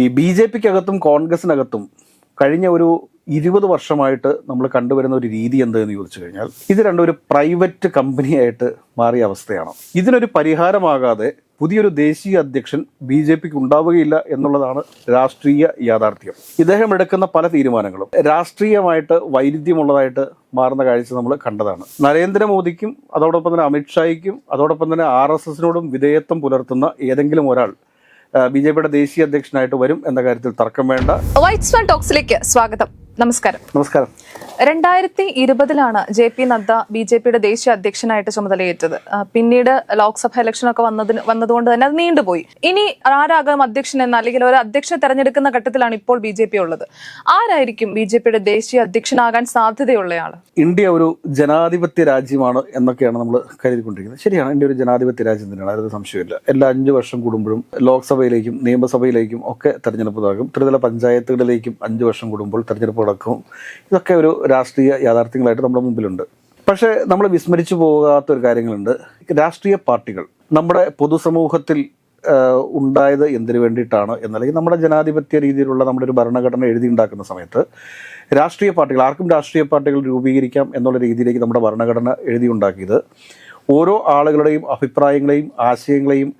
ഈ B J പിക്കകത്തും കോൺഗ്രസിനകത്തും കഴിഞ്ഞ ഒരു ഇരുപത് വർഷമായിട്ട് നമ്മൾ കണ്ടുവരുന്ന ഒരു രീതി എന്തെന്ന് ചോദിച്ചു കഴിഞ്ഞാൽ ഇത് രണ്ടും ഒരു പ്രൈവറ്റ് കമ്പനിയായിട്ട് മാറിയ അവസ്ഥയാണ്. ഇതിനൊരു പരിഹാരമാകാതെ പുതിയൊരു ദേശീയ അധ്യക്ഷൻ ബി ജെ പിക്ക് ഉണ്ടാവുകയില്ല എന്നുള്ളതാണ് രാഷ്ട്രീയ യാഥാർത്ഥ്യം. ഇദ്ദേഹം എടുക്കുന്ന പല തീരുമാനങ്ങളും രാഷ്ട്രീയമായിട്ട് വൈരുദ്ധ്യമുള്ളതായിട്ട് മാറുന്ന കാഴ്ച നമ്മൾ കണ്ടതാണ്. നരേന്ദ്രമോദിക്കും അതോടൊപ്പം തന്നെ അമിത്ഷായ്ക്കും അതോടൊപ്പം തന്നെ ആർ എസ് എസിനോടും വിധേയത്വം പുലർത്തുന്ന ഏതെങ്കിലും ഒരാൾ ബി ജെ പിയുടെ ദേശീയ അധ്യക്ഷനായിട്ട് വരും എന്ന കാര്യത്തിൽ തർക്കം വേണ്ട. വൈറ്റ് ടോക്സിലേക്ക് സ്വാഗതം. നമസ്കാരം. നമസ്കാരം. രണ്ടായിരത്തി ഇരുപതിലാണ് J P Nadda B J പിയുടെ ദേശീയ അധ്യക്ഷനായിട്ട് ചുമതലയേറ്റത്. പിന്നീട് ലോക്സഭ ഇലക്ഷൻ ഒക്കെ വന്നതിന് വന്നതുകൊണ്ട് തന്നെ അത് നീണ്ടുപോയി. ഇനി ആരാകാം അധ്യക്ഷൻ എന്ന അല്ലെങ്കിൽ ഒരു അധ്യക്ഷനെ തെരഞ്ഞെടുക്കുന്ന ഘട്ടത്തിലാണ് ഇപ്പോൾ ബി ജെ പി ഉള്ളത്. ആരായിരിക്കും ബി ജെ പിയുടെ ദേശീയ അധ്യക്ഷനാകാൻ സാധ്യതയുള്ളയാൾ ഇന്ത്യ ഒരു ജനാധിപത്യ രാജ്യമാണ് എന്നൊക്കെയാണ് നമ്മൾ കരുതിക്കൊണ്ടിരിക്കുന്നത്. ശരിയാണ് ഇന്ത്യ ഒരു ജനാധിപത്യ രാജ്യം തന്നെയാണ്. അതായത് സംശയമില്ല എല്ലാ അഞ്ചു വർഷം കൂടുമ്പോഴും ലോക്സഭയിലേക്കും നിയമസഭയിലേക്കും ഒക്കെ തെരഞ്ഞെടുപ്പ് നടക്കും ത്രിതല പഞ്ചായത്തുകളിലേക്കും അഞ്ചു വർഷം കൂടുമ്പോൾ തെരഞ്ഞെടുപ്പ് നടക്കും. ഇതൊക്കെ ഒരു രാഷ്ട്രീയ യാഥാർത്ഥ്യങ്ങളായിട്ട് നമ്മുടെ മുമ്പിലുണ്ട്. പക്ഷേ നമ്മൾ വിസ്മരിച്ചു പോകാത്ത ഒരു കാര്യങ്ങളുണ്ട്. രാഷ്ട്രീയ പാർട്ടികൾ നമ്മുടെ പൊതുസമൂഹത്തിൽ ഉണ്ടായത് എന്തിനു വേണ്ടിയിട്ടാണ് എന്നല്ലെങ്കിൽ നമ്മുടെ ജനാധിപത്യ രീതിയിലുള്ള നമ്മുടെ ഒരു ഭരണഘടന എഴുതി ഉണ്ടാക്കുന്ന സമയത്ത് രാഷ്ട്രീയ പാർട്ടികൾ ആർക്കും രാഷ്ട്രീയ പാർട്ടികൾ രൂപീകരിക്കാം എന്നുള്ള രീതിയിലേക്ക് നമ്മുടെ ഭരണഘടന എഴുതി ഉണ്ടാക്കിയത് ഓരോ ആളുകളുടെയും അഭിപ്രായങ്ങളെയും ആശയങ്ങളെയും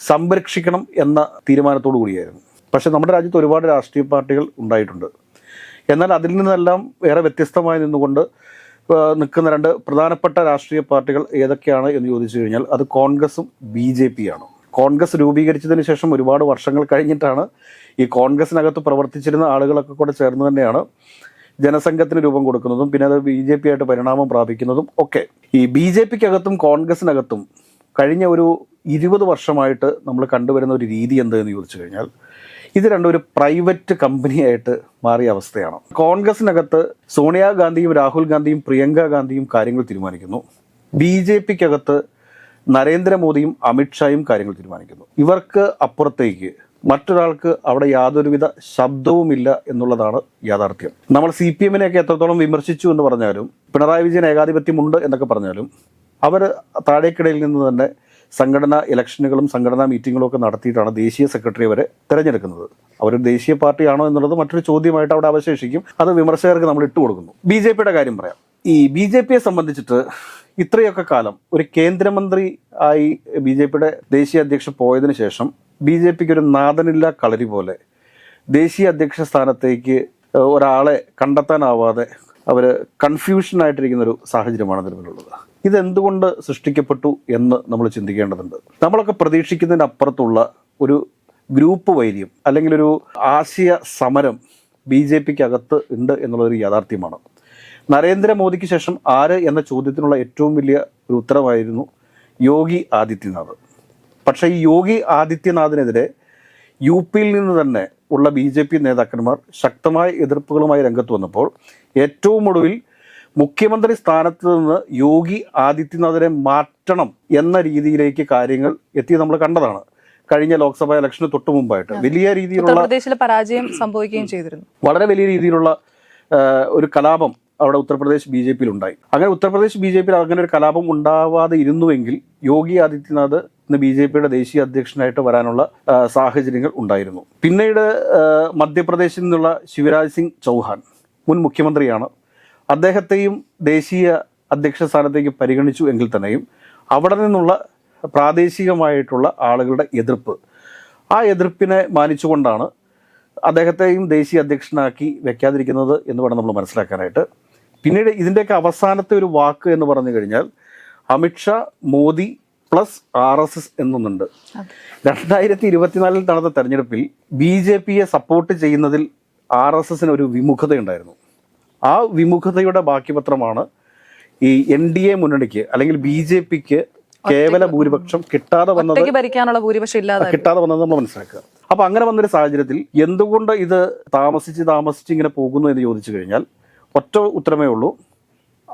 സംരക്ഷിക്കണം എന്ന തീരുമാനത്തോടു കൂടിയായിരുന്നു. പക്ഷേ നമ്മുടെ രാജ്യത്ത് ഒരുപാട് രാഷ്ട്രീയ പാർട്ടികൾ ഉണ്ടായിട്ടുണ്ട്. എന്നാൽ അതിൽ നിന്നെല്ലാം ഏറെ വ്യത്യസ്തമായി നിന്നുകൊണ്ട് നിൽക്കുന്ന രണ്ട് പ്രധാനപ്പെട്ട രാഷ്ട്രീയ പാർട്ടികൾ ഏതൊക്കെയാണ് എന്ന് ചോദിച്ചു കഴിഞ്ഞാൽ അത് കോൺഗ്രസും ബി ജെ പിയാണ്. കോൺഗ്രസ് രൂപീകരിച്ചതിന് ശേഷം ഒരുപാട് വർഷങ്ങൾ കഴിഞ്ഞിട്ടാണ് ഈ കോൺഗ്രസിനകത്ത് പ്രവർത്തിച്ചിരുന്ന ആളുകളൊക്കെ കൂടെ ചേർന്ന് തന്നെയാണ് ജനസംഘത്തിന് രൂപം കൊടുക്കുന്നതും പിന്നെ അത് ബി ജെ പി ആയിട്ട് പരിണാമം പ്രാപിക്കുന്നതും ഒക്കെ. ഈ ബി ജെ പിക്കകത്തും കോൺഗ്രസിനകത്തും കഴിഞ്ഞ ഒരു ഇരുപത് വർഷമായിട്ട് നമ്മൾ കണ്ടുവരുന്ന ഒരു രീതി എന്തെന്ന് ചോദിച്ചു കഴിഞ്ഞാൽ ഇത് രണ്ടും ഒരു പ്രൈവറ്റ് കമ്പനിയായിട്ട് മാറിയ അവസ്ഥയാണ്. കോൺഗ്രസിനകത്ത് സോണിയാഗാന്ധിയും രാഹുൽ ഗാന്ധിയും പ്രിയങ്ക ഗാന്ധിയും കാര്യങ്ങൾ തീരുമാനിക്കുന്നു. ബി ജെ പിക്കകത്ത് നരേന്ദ്രമോദിയും അമിത്ഷായും കാര്യങ്ങൾ തീരുമാനിക്കുന്നു. ഇവർക്ക് അപ്പുറത്തേക്ക് മറ്റൊരാൾക്ക് അവിടെ യാതൊരുവിധ ശബ്ദവുമില്ല എന്നുള്ളതാണ് യാഥാർത്ഥ്യം. നമ്മൾ സി പി എമ്മിനെയൊക്കെ എത്രത്തോളം വിമർശിച്ചു എന്ന് പറഞ്ഞാലും പിണറായി വിജയൻ ഏകാധിപത്യമുണ്ട് എന്നൊക്കെ പറഞ്ഞാലും അവർ താഴേക്കിടയിൽ നിന്ന് തന്നെ സംഘടനാ ഇലക്ഷനുകളും സംഘടനാ മീറ്റിങ്ങുകളും ഒക്കെ നടത്തിയിട്ടാണ് ദേശീയ സെക്രട്ടറി വരെ തിരഞ്ഞെടുക്കുന്നത്. അവർ ദേശീയ പാർട്ടിയാണോ എന്നുള്ളത് മറ്റൊരു ചോദ്യമായിട്ട് അവിടെ അവശേഷിക്കും. അത് വിമർശകർക്ക് നമ്മൾ ഇട്ട് കൊടുക്കുന്നു. ബി ജെ പിയുടെ കാര്യം പറയാം. ഈ ബി ജെ പിയെ സംബന്ധിച്ചിട്ട് ഇത്രയൊക്കെ കാലം ഒരു കേന്ദ്രമന്ത്രി ആയി ബി ജെ പിയുടെ ദേശീയ അധ്യക്ഷൻ പോയതിനു ശേഷം ബി ജെ പിക്ക് ഒരു നാഥനില്ല കളരി പോലെ ദേശീയ അധ്യക്ഷ സ്ഥാനത്തേക്ക് ഒരാളെ കണ്ടെത്താനാവാതെ അവർ കൺഫ്യൂഷനായിട്ടിരിക്കുന്ന ഒരു സാഹചര്യമാണ് നിലവിലുള്ളത് ഇതെന്തുകൊണ്ട് സൃഷ്ടിക്കപ്പെട്ടു എന്ന് നമ്മൾ ചിന്തിക്കേണ്ടതുണ്ട്. നമ്മളൊക്കെ പ്രതീക്ഷിക്കുന്നതിനപ്പുറത്തുള്ള ഒരു ഗ്രൂപ്പ് വൈര്യം അല്ലെങ്കിൽ ഒരു ആശയ സമരം ബി ജെ പിക്ക് അകത്ത് ഉണ്ട് എന്നുള്ളൊരു യാഥാർത്ഥ്യമാണ്. നരേന്ദ്രമോദിക്ക് ശേഷം ആര് എന്ന ചോദ്യത്തിനുള്ള ഏറ്റവും വലിയ ഒരു ഉത്തരവായിരുന്നു യോഗി ആദിത്യനാഥ്. പക്ഷേ ഈ യോഗി ആദിത്യനാഥിനെതിരെ യു പിയിൽ നിന്ന് തന്നെ ഉള്ള ബി ജെ പി നേതാക്കന്മാർ ശക്തമായ എതിർപ്പുകളുമായി രംഗത്ത് വന്നപ്പോൾ ഏറ്റവും ഒടുവിൽ മുഖ്യമന്ത്രി സ്ഥാനത്ത് നിന്ന് യോഗി ആദിത്യനാഥിനെ മാറ്റണം എന്ന രീതിയിലേക്ക് കാര്യങ്ങൾ എത്തി നമ്മൾ കണ്ടതാണ്. കഴിഞ്ഞ ലോക്സഭാ ഇലക്ഷന് തൊട്ട് മുമ്പായിട്ട്. വലിയ രീതിയിലുള്ള പരാജയം സംഭവിക്കുകയും ചെയ്തിരുന്നു. വളരെ വലിയ രീതിയിലുള്ള ഒരു കലാപം അവിടെ ഉത്തർപ്രദേശ് ബി ജെ പിയിൽ ഉണ്ടായി. അങ്ങനെ ഉത്തർപ്രദേശ് ബി ജെ പിയിൽ അങ്ങനെ ഒരു കലാപം ഉണ്ടാവാതെ ഇരുന്നുവെങ്കിൽ യോഗി ആദിത്യനാഥ് ഇന്ന് ബി ജെ പിയുടെ ദേശീയ അധ്യക്ഷനായിട്ട് വരാനുള്ള സാഹചര്യങ്ങൾ ഉണ്ടായിരുന്നു. പിന്നീട് മധ്യപ്രദേശിൽ നിന്നുള്ള ശിവരാജ് സിംഗ് ചൗഹാൻ മുൻ മുഖ്യമന്ത്രിയാണ്. അദ്ദേഹത്തെയും ദേശീയ അധ്യക്ഷ സ്ഥാനത്തേക്ക് പരിഗണിച്ചു എങ്കിൽ തന്നെയും അവിടെ നിന്നുള്ള പ്രാദേശികമായിട്ടുള്ള ആളുകളുടെ എതിർപ്പ്. ആ എതിർപ്പിനെ മാനിച്ചുകൊണ്ടാണ് അദ്ദേഹത്തെയും ദേശീയ അധ്യക്ഷനാക്കി വെക്കാതിരിക്കുന്നത് എന്ന് വേണം നമ്മൾ മനസ്സിലാക്കാനായിട്ട്. പിന്നീട് ഇതിന്റെയൊക്കെ അവസാനത്തെ ഒരു വാക്ക് എന്ന് പറഞ്ഞു കഴിഞ്ഞാൽ Amit Shah Modi plus R S S എന്നൊന്നുണ്ട്. രണ്ടായിരത്തി ഇരുപത്തിനാലിൽ നടന്ന തെരഞ്ഞെടുപ്പിൽ ബി ജെ പിയെ സപ്പോർട്ട് ചെയ്യുന്നതിൽ ആർ എസ് എസിന് ഒരു വിമുഖതയുണ്ടായിരുന്നു. ആ വിമുഖതയുടെ ബാക്കിപത്രമാണ് ഈ എൻ ഡി എ മുന്നണിക്ക് അല്ലെങ്കിൽ ബി ജെ പിക്ക് കേവല ഭൂരിപക്ഷം കിട്ടാതെ വന്നത് ഭരിക്കാനുള്ള ഭൂരിപക്ഷം ഇല്ലാതെ കിട്ടാതെ വന്നത് നമ്മൾ മനസ്സിലാക്കുക. അപ്പൊ അങ്ങനെ വന്നൊരു സാഹചര്യത്തിൽ എന്തുകൊണ്ട് ഇത് താമസിച്ച് താമസിച്ച് ഇങ്ങനെ പോകുന്നു എന്ന് ചോദിച്ചു കഴിഞ്ഞാൽ ഒറ്റ ഉത്തരമേ ഉള്ളൂ.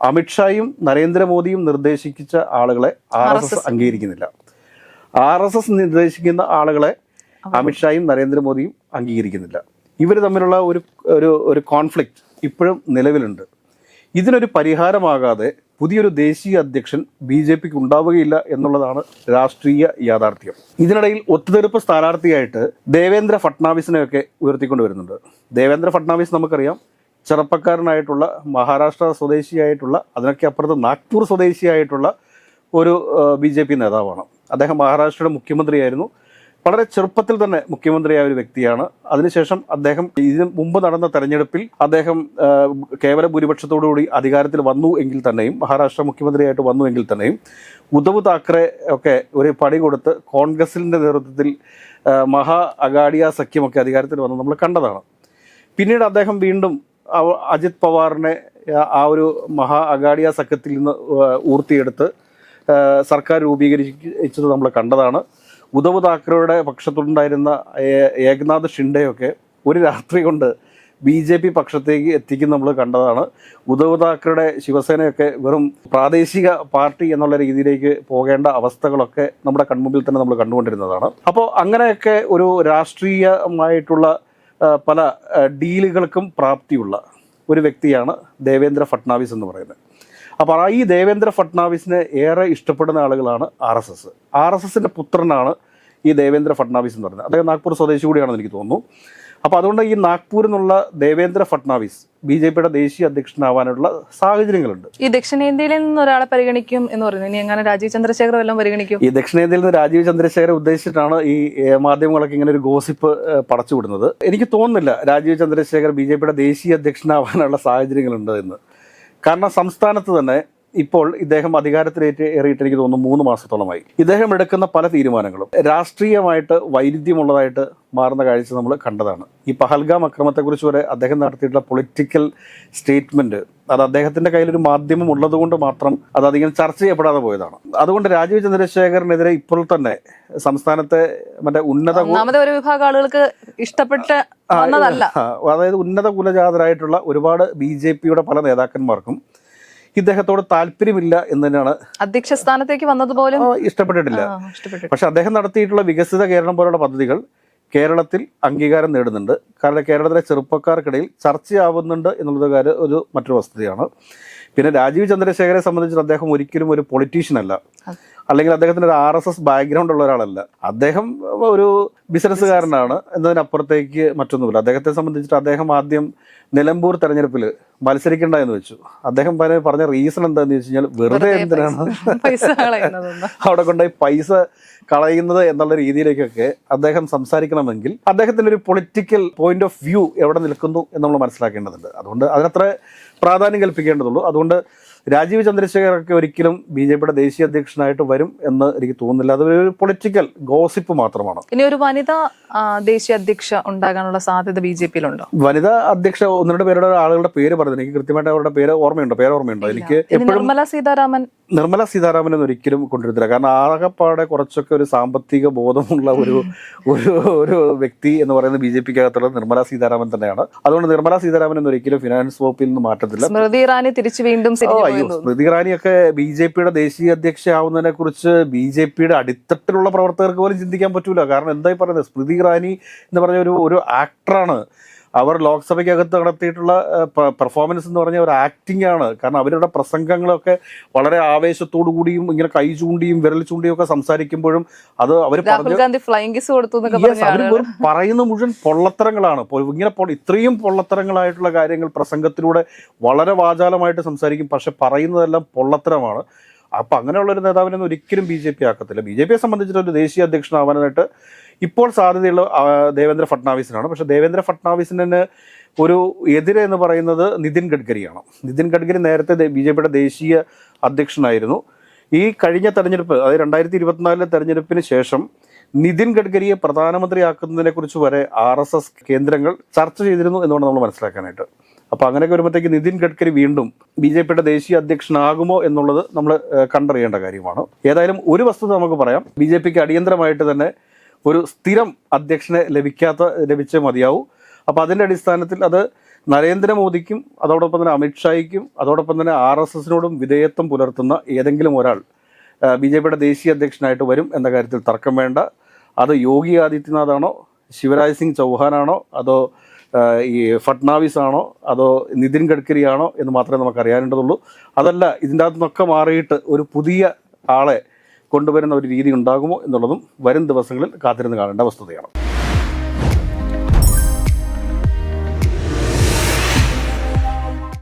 അമിത്ഷായും നരേന്ദ്രമോദിയും നിർദ്ദേശിച്ച ആളുകളെ ആർ എസ് എസ് അംഗീകരിക്കുന്നില്ല. ആർ എസ് എസ് നിർദ്ദേശിക്കുന്ന ആളുകളെ അമിത്ഷായും നരേന്ദ്രമോദിയും അംഗീകരിക്കുന്നില്ല. ഇവർ തമ്മിലുള്ള ഒരു ഒരു ഒരു കോൺഫ്ലിക്റ്റ് ഇപ്പോഴും നിലവിലുണ്ട്. ഇതിനൊരു പരിഹാരമാകാതെ പുതിയൊരു ദേശീയ അധ്യക്ഷൻ ബി ജെ പിക്ക് ഉണ്ടാവുകയില്ല എന്നുള്ളതാണ് രാഷ്ട്രീയ യാഥാർത്ഥ്യം. ഇതിനിടയിൽ ഒത്തുതീർപ്പ് സ്ഥാനാർത്ഥിയായിട്ട് ദേവേന്ദ്ര ഫട്നാവിസിനെയൊക്കെ ഉയർത്തിക്കൊണ്ടുവരുന്നുണ്ട്. ദേവേന്ദ്ര ഫട്നാവിസ് നമുക്കറിയാം ചെറുപ്പക്കാരനായിട്ടുള്ള മഹാരാഷ്ട്ര സ്വദേശിയായിട്ടുള്ള അതിനൊക്കെ അപ്പുറത്ത് നാഗ്പൂർ സ്വദേശിയായിട്ടുള്ള ഒരു ബി ജെ പി നേതാവാണ്. അദ്ദേഹം മഹാരാഷ്ട്രയുടെ മുഖ്യമന്ത്രിയായിരുന്നു. വളരെ ചെറുപ്പത്തിൽ തന്നെ മുഖ്യമന്ത്രിയായ ഒരു വ്യക്തിയാണ്. അതിനുശേഷം അദ്ദേഹം ഇതിന് മുമ്പ് നടന്ന തെരഞ്ഞെടുപ്പിൽ അദ്ദേഹം കേവല ഭൂരിപക്ഷത്തോടുകൂടി അധികാരത്തിൽ വന്നു എങ്കിൽ തന്നെയും മഹാരാഷ്ട്ര മുഖ്യമന്ത്രിയായിട്ട് വന്നു എങ്കിൽ തന്നെയും ഉദ്ധവ് താക്കറെ ഒക്കെ ഒരു പണി കൊടുത്ത് കോൺഗ്രസിന്റെ നേതൃത്വത്തിൽ മഹാ അഗാഡിയ സഖ്യമൊക്കെ അധികാരത്തിൽ വന്ന്. നമ്മൾ കണ്ടതാണ്. പിന്നീട് അദ്ദേഹം വീണ്ടും അജിത് പവാറിനെ ആ- ഒരു മഹാ അഗാഡിയ സഖ്യത്തിൽ നിന്ന് ഊർത്തിയെടുത്ത് സർക്കാർ രൂപീകരിച്ചത് നമ്മൾ കണ്ടതാണ്. ഉദ്ധവ് താക്കറെയുടെ പക്ഷത്തുണ്ടായിരുന്ന ഏകനാഥ് ഷിൻഡെയൊക്കെ ഒരു രാത്രി കൊണ്ട് ബി ജെ പി പക്ഷത്തേക്ക് എത്തിക്കുന്ന നമ്മൾ കണ്ടതാണ്. ഉദ്ധവ് താക്കറയുടെ ശിവസേനയൊക്കെ വെറും പ്രാദേശിക പാർട്ടി എന്നുള്ള രീതിയിലേക്ക് പോകേണ്ട അവസ്ഥകളൊക്കെ നമ്മുടെ കൺമുമ്പിൽ തന്നെ നമ്മൾ കണ്ടുകൊണ്ടിരുന്നതാണ്. അപ്പോൾ അങ്ങനെയൊക്കെ ഒരു രാഷ്ട്രീയമായിട്ടുള്ള പല ഡീലുകൾക്കും പ്രാപ്തിയുള്ള ഒരു വ്യക്തിയാണ് ദേവേന്ദ്ര ഫട്നാവിസ് എന്ന് പറയുന്നത്. അപ്പോൾ ഈ ദേവേന്ദ്ര ഫട്നാവിസിനെ ഏറെ ഇഷ്ടപ്പെടുന്ന ആളുകളാണ് R S S. R S എസിന്റെ പുത്രനാണ് ഈ ദേവേന്ദ്ര ഫട്നാവിസ് എന്ന് പറയുന്നത്. അദ്ദേഹം നാഗ്പൂർ സ്വദേശി കൂടിയാണെന്ന് എനിക്ക് തോന്നുന്നു. അപ്പോൾ അതുകൊണ്ട് ഈ നാഗ്പൂരിൽ നിന്നുള്ള ദേവേന്ദ്ര ഫട്നാവിസ് ബി ജെ പിയുടെ ദേശീയ അധ്യക്ഷനാവാനുള്ള സാഹചര്യങ്ങളുണ്ട്. ഈ ദക്ഷിണേന്ത്യയിൽ നിന്ന് ഒരാളെ പരിഗണിക്കും എന്ന് പറയുന്നു. ഇനി എങ്ങനെ രാജീവ് ചന്ദ്രശേഖർ എല്ലാം പരിഗണിക്കും? ഈ ദക്ഷിണേന്ത്യയിൽ നിന്ന് രാജീവ് ചന്ദ്രശേഖർ ഉദ്ദേശിച്ചിട്ടാണ് ഈ മാധ്യമങ്ങളൊക്കെ ഇങ്ങനെ ഒരു ഗോസിപ്പ് പടച്ചു പടച്ചുവിടുന്നത് എനിക്ക് തോന്നുന്നില്ല രാജീവ് ചന്ദ്രശേഖർ ബി ജെ പിയുടെ ദേശീയ അധ്യക്ഷനാവാനുള്ള സാഹചര്യങ്ങളുണ്ട് എന്ന്. കാരണം സംസ്ഥാനത്ത് തന്നെ ഇപ്പോൾ ഇദ്ദേഹം അധികാരത്തിലേറ്റ് ഏറിയിട്ട് എനിക്ക് തോന്നുന്നു മൂന്ന് മാസത്തോളമായി. ഇദ്ദേഹം എടുക്കുന്ന പല തീരുമാനങ്ങളും. രാഷ്ട്രീയമായിട്ട് വൈരുദ്ധ്യമുള്ളതായിട്ട് മാറുന്ന കാഴ്ച നമ്മൾ കണ്ടതാണ്. ഈ പഹൽഗാം അക്രമത്തെക്കുറിച്ച് വരെ അദ്ദേഹം നടത്തിയിട്ടുള്ള പൊളിറ്റിക്കൽ സ്റ്റേറ്റ്മെന്റ് അത് അദ്ദേഹത്തിന്റെ കയ്യിലൊരു മാധ്യമം ഉള്ളതുകൊണ്ട് മാത്രം അത് അധികം ചർച്ച ചെയ്യപ്പെടാതെ പോയതാണ്. അതുകൊണ്ട് രാജീവ് ചന്ദ്രശേഖരനെതിരെ ഇപ്പോൾ തന്നെ സംസ്ഥാനത്തെ മറ്റേ ഉന്നത ഒരു വിഭാഗം ആളുകൾക്ക് ഇഷ്ടപ്പെട്ട അതായത് ഉന്നത കുലജാതരായിട്ടുള്ള ഒരുപാട് ബി ജെ പിയുടെ പല നേതാക്കന്മാർക്കും ഇദ്ദേഹത്തോട് താല്പര്യമില്ല എന്ന് തന്നെയാണ് അധ്യക്ഷ സ്ഥാനത്തേക്ക് വന്നതുപോലെ ഇഷ്ടപ്പെട്ടിട്ടില്ല. പക്ഷെ അദ്ദേഹം നടത്തിയിട്ടുള്ള വികസിത കേരളം പോലുള്ള പദ്ധതികൾ കേരളത്തിൽ അംഗീകാരം നേടുന്നുണ്ട്. കാരണം കേരളത്തിലെ ചെറുപ്പക്കാർക്കിടയിൽ ചർച്ചയാവുന്നുണ്ട് എന്നുള്ളത് കാര്യം ഒരു മറ്റൊരു വസ്തുതയാണ്. പിന്നെ രാജീവ് ചന്ദ്രശേഖരെ സംബന്ധിച്ച് അദ്ദേഹം ഒരിക്കലും ഒരു പൊളിറ്റീഷ്യൻ അല്ല. അല്ലെങ്കിൽ അദ്ദേഹത്തിന് ഒരു ആർ എസ് എസ് ബാക്ക്ഗ്രൗണ്ട് ഉള്ള ഒരാളല്ല. അദ്ദേഹം ഒരു ബിസിനസ്സുകാരനാണ് എന്നതിനപ്പുറത്തേക്ക് മറ്റൊന്നുമില്ല. അദ്ദേഹത്തെ സംബന്ധിച്ചിട്ട് അദ്ദേഹം ആദ്യം നിലമ്പൂർ തെരഞ്ഞെടുപ്പിൽ മത്സരിക്കേണ്ട എന്ന് വെച്ചു. അദ്ദേഹം പറഞ്ഞ പറഞ്ഞ റീസൺ എന്താന്ന് വെച്ച് കഴിഞ്ഞാൽ വെറുതെ എന്തിനാണ് അവിടെ കൊണ്ടുപോയി പൈസ കളയുന്നത് എന്നുള്ള രീതിയിലേക്കൊക്കെ അദ്ദേഹം സംസാരിക്കണമെങ്കിൽ അദ്ദേഹത്തിന്റെ ഒരു പൊളിറ്റിക്കൽ പോയിന്റ് ഓഫ് വ്യൂ എവിടെ നിൽക്കുന്നു എന്ന് നമ്മൾ മനസ്സിലാക്കേണ്ടതുണ്ട്. അതുകൊണ്ട് അതിനത്ര പ്രാധാന്യം കൽപ്പിക്കേണ്ടതുള്ളൂ. അതുകൊണ്ട് രാജീവ് ചന്ദ്രശേഖരൊക്കെ ഒരിക്കലും ബി ജെ പിയുടെ ദേശീയ അധ്യക്ഷനായിട്ട് വരും എന്ന് എനിക്ക് തോന്നുന്നില്ല. അതൊരു പൊളിറ്റിക്കൽ ഗോസിപ്പ് മാത്രമാണ്. ഇനി ഒരു വനിതാ ദേശീയ അധ്യക്ഷ ഉണ്ടാകാനുള്ള സാധ്യത ബി ജെ പിയിലുണ്ടോ? വനിതാ അധ്യക്ഷ ഒന്ന് രണ്ട് പേരുടെ ആളുകളുടെ പേര് പറഞ്ഞു എനിക്ക് കൃത്യമായിട്ട് അവരുടെ പേര് ഓർമ്മയുണ്ടോ? പേര് ഓർമ്മയുണ്ടോ? എനിക്ക് നിർമ്മല സീതാരാമൻ? നിർമ്മല സീതാരാമൻ എന്ന് ഒരിക്കലും കൊണ്ടുവരുത്തില്ല. കാരണം ആകെപ്പാടെ കുറച്ചൊക്കെ ഒരു സാമ്പത്തിക ബോധമുള്ള ഒരു ഒരു ഒരു വ്യക്തി എന്ന് പറയുന്നത് ബി ജെ പിക്ക് അകത്തുള്ളത് നിർമ്മല സീതാരാമൻ തന്നെയാണ്. അതുകൊണ്ട് നിർമ്മല സീതാരാമൻ ഒരിക്കലും ഫിനാൻസ് വകുപ്പിൽ നിന്ന് മാറ്റത്തില്ല. സ്മൃതി ഇറാനി തിരിച്ചു വീണ്ടും അയ്യോ. സ്മൃതി ഇറാനിയൊക്കെ ബി ജെ പിയുടെ ദേശീയ അധ്യക്ഷയാവുന്നതിനെ കുറിച്ച് ബി ജെ പിയുടെ അടിത്തട്ടിലുള്ള പ്രവർത്തകർക്ക് പോലും ചിന്തിക്കാൻ പറ്റൂല. കാരണം എന്തായി പറയുന്നത്? സ്മൃതി ഇറാനി എന്ന് പറഞ്ഞ ഒരു ഒരു ആക്ടറാണ് അവർ ലോക്സഭയ്ക്കകത്ത് നടത്തിയിട്ടുള്ള പെർഫോമൻസ് എന്ന് പറഞ്ഞ ഒരു ആക്ടിംഗ് ആണ്. കാരണം അവരുടെ പ്രസംഗങ്ങളൊക്കെ വളരെ ആവേശത്തോടു കൂടിയും ഇങ്ങനെ കൈ ചൂണ്ടിയും വിരൽ ചൂണ്ടിയും ഒക്കെ സംസാരിക്കുമ്പോഴും അത് അവർ പറയുന്ന മുഴുവൻ പൊള്ളത്തരങ്ങളാണ്. ഇങ്ങനെ ഇത്രയും പൊള്ളത്തരങ്ങളായിട്ടുള്ള കാര്യങ്ങൾ പ്രസംഗത്തിലൂടെ വളരെ വാചാലമായിട്ട് സംസാരിക്കും. പക്ഷെ പറയുന്നതെല്ലാം പൊള്ളത്തരമാണ്. അപ്പൊ അങ്ങനെയുള്ള ഒരു നേതാവിനൊന്നും ഒരിക്കലും ബി ജെ പി ആക്കത്തില്ല. ബി ജെ പിയെ സംബന്ധിച്ചിട്ട് ഒരു ദേശീയ അധ്യക്ഷനാവാനായിട്ട് ഇപ്പോൾ സാധ്യതയുള്ള ദേവേന്ദ്ര ഫട്നാവിസിനാണ്. പക്ഷേ ദേവേന്ദ്ര ഫട്നാവിസിന് ഒരു എതിരെ എന്ന് പറയുന്നത് നിതിൻ ഗഡ്കരിയാണ്. നിതിൻ ഗഡ്കരി നേരത്തെ ബി ജെ പിയുടെ ദേശീയ അധ്യക്ഷനായിരുന്നു. ഈ കഴിഞ്ഞ തെരഞ്ഞെടുപ്പ് അതായത് രണ്ടായിരത്തി ഇരുപത്തിനാലിലെ തെരഞ്ഞെടുപ്പിന് ശേഷം നിതിൻ ഗഡ്കരിയെ പ്രധാനമന്ത്രിയാക്കുന്നതിനെ കുറിച്ച് വരെ ആർ എസ് എസ് കേന്ദ്രങ്ങൾ ചർച്ച ചെയ്തിരുന്നു എന്നാണ് നമ്മൾ മനസ്സിലാക്കാനായിട്ട്. അപ്പോൾ അങ്ങനെയൊക്കെ വരുമ്പോഴത്തേക്ക് നിതിൻ ഗഡ്കരി വീണ്ടും ബി ജെ പിയുടെ ദേശീയ അധ്യക്ഷനാകുമോ എന്നുള്ളത് നമ്മൾ കണ്ടറിയേണ്ട കാര്യമാണ്. ഏതായാലും ഒരു വസ്തുത നമുക്ക് പറയാം. ബി ജെ പിക്ക് അടിയന്തരമായിട്ട് തന്നെ ഒരു സ്ഥിരം അധ്യക്ഷനെ ലഭിക്കാത്ത ലഭിച്ചേ മതിയാവൂ. അപ്പം അതിന്റെ അടിസ്ഥാനത്തിൽ അത് നരേന്ദ്രമോദിക്കും അതോടൊപ്പം തന്നെ അമിത്ഷായ്ക്കും അതോടൊപ്പം തന്നെ ആർ എസ് എസിനോടും വിധേയത്വം പുലർത്തുന്ന ഏതെങ്കിലും ഒരാൾ ബി ജെ പിയുടെ ദേശീയ അധ്യക്ഷനായിട്ട് വരും എന്ന കാര്യത്തിൽ തർക്കം വേണ്ട. അത് യോഗി ആദിത്യനാഥാണോ ശിവരാജ് സിംഗ് ചൗഹാനാണോ അതോ ഈ ഫട്നാവിസ് ആണോ അതോ നിതിൻ ഗഡ്കരി ആണോ എന്ന് മാത്രമേ നമുക്ക് അറിയാനുള്ളതുള്ളൂ അതല്ല ഇതിന്റെ അകത്തുനിന്നൊക്കെ മാറിയിട്ട് ഒരു പുതിയ ആളെ കൊണ്ടുവരുന്ന ഒരു രീതി ഉണ്ടാകുമോ എന്നുള്ളതും വരും ദിവസങ്ങളിൽ കാത്തിരുന്ന് കാണേണ്ട വസ്തുതയാണ്.